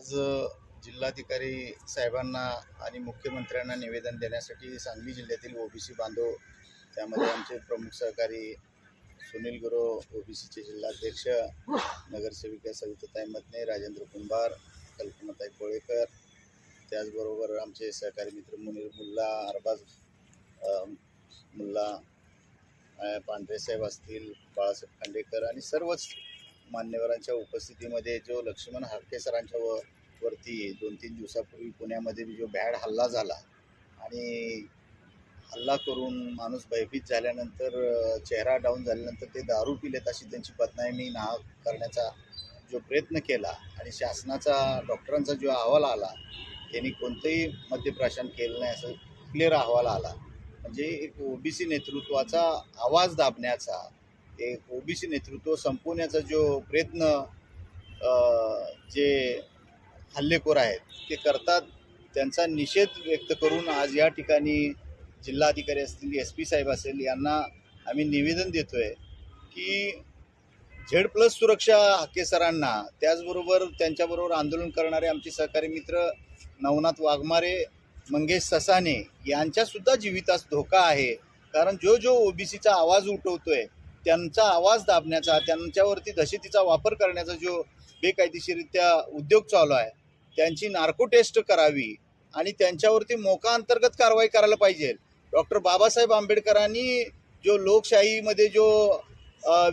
आज जिल्हाधिकारी साहेबांना आणि मुख्यमंत्र्यांना निवेदन देण्यासाठी सांगली जिल्ह्यातील ओबीसी बांधव त्यामध्ये आमचे प्रमुख सहकारी सुनील गुरव ओबीसीचे जिल्हाध्यक्ष नगरसेविका सविताताई मतने राजेंद्र कुंभार कल्पनाताई कोळेकर त्याचबरोबर आमचे सहकारी मित्र मुनीर मुल्ला अरबाज मुल्ला पांढरेसाहेब पांढरे साहेब असतील बाळासाहेब खांडेकर आणि सर्वच मान्यवरांच्या उपस्थितीमध्ये जो लक्ष्मण हाके सरांच्या व वरती दोन तीन दिवसापूर्वी पुण्यामध्ये जो भॅड हल्ला झाला आणि हल्ला करून माणूस भयभीत झाल्यानंतर चेहरा डाऊन झाल्यानंतर ते दारू पिलेत अशी त्यांची बदनामी ना करण्याचा जो प्रयत्न केला आणि शासनाचा डॉक्टरांचा जो अहवाल आला त्यांनी कोणतंही मद्यप्राशन केलं नाही असं क्लिअर अहवाल आला. म्हणजे एक ओबीसी नेतृत्वाचा आवाज दाबण्याचा एक ओबीसी नेतृत्व संपवण्याचा जो प्रयत्न जे हल्लेखोर आहेत ते करतात. त्यांचा निषेध व्यक्त करून आज या ठिकाणी जिल्हाधिकारी असतील एस पी साहेब असेल यांना आम्ही निवेदन देतो आहे की झेड प्लस सुरक्षा हाके सरांना त्याचबरोबर त्यांच्याबरोबर आंदोलन करणारे आमचे सहकारी मित्र नवनाथ वाघमारे मंगेश ससाने यांच्यासुद्धा जीवितास धोका आहे. कारण जो जो ओबीसीचा आवाज उठवतोय त्यांचा आवाज दाबण्याचा त्यांच्यावरती दशेतीचा वापर करण्याचा जो बेकायदेशीरित्या उद्योग चालू आहे त्यांची नार्को टेस्ट करावी आणि त्यांच्यावरती मोका अंतर्गत कारवाई करायला पाहिजे. डॉक्टर बाबासाहेब आंबेडकरांनी जो लोकशाहीमध्ये जो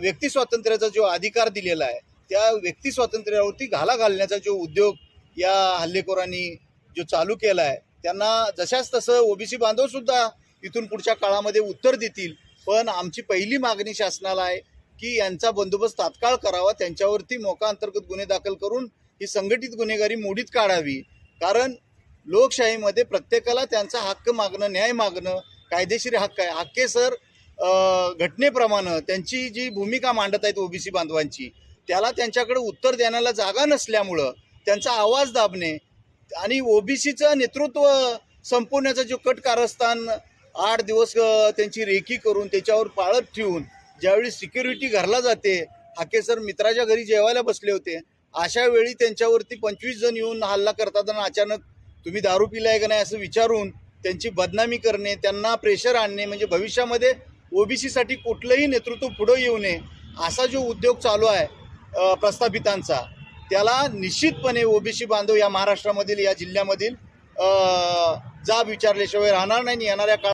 व्यक्ती स्वातंत्र्याचा जो अधिकार दिलेला आहे त्या व्यक्ती स्वातंत्र्यावरती घाला घालण्याचा जो उद्योग या हल्लेखोरांनी जो चालू केला आहे त्यांना जशाच तसं ओबीसी बांधवसुद्धा इथून पुढच्या काळामध्ये उत्तर देतील. पण आमची पहिली मागणी शासनाला आहे की यांचा बंदोबस्त तात्काळ करावा त्यांच्यावरती मोका अंतर्गत गुन्हे दाखल करून ही संघटित गुन्हेगारी मोडीत काढावी. कारण लोकशाहीमध्ये प्रत्येकाला त्यांचा हक्क मागणं न्याय मागणं कायदेशीर हक्क आहे. हक्के सर घटनेप्रमाणे त्यांची जी भूमिका मांडत आहेत ओबीसी बांधवांची त्याला त्यांच्याकडे उत्तर देण्याला जागा नसल्यामुळं त्यांचा आवाज दाबणे आणि ओबीसीचं नेतृत्व संपवण्याचा जो कट कारस्थान आठ दिवस त्यांची रेकी करून त्याच्यावर पाळत ठेवून ज्यावेळी सिक्युरिटी घरला जाते हाके सर मित्राच्या घरी जेवायला बसले होते अशा वेळी त्यांच्यावरती पंचवीस जण येऊन हल्ला करतात आणि अचानक तुम्ही दारू पिलाय का नाही असं विचारून त्यांची बदनामी करणे त्यांना प्रेशर आणणे म्हणजे भविष्यामध्ये ओबीसीसाठी कुठलंही नेतृत्व पुढं येऊ नये असा जो उद्योग चालू आहे प्रस्थापितांचा त्याला निश्चितपणे ओबीसी बांधव या महाराष्ट्रामधील या जिल्ह्यामधील जाब विचारल्याशिवाय राहणार नाही येणाऱ्या काळात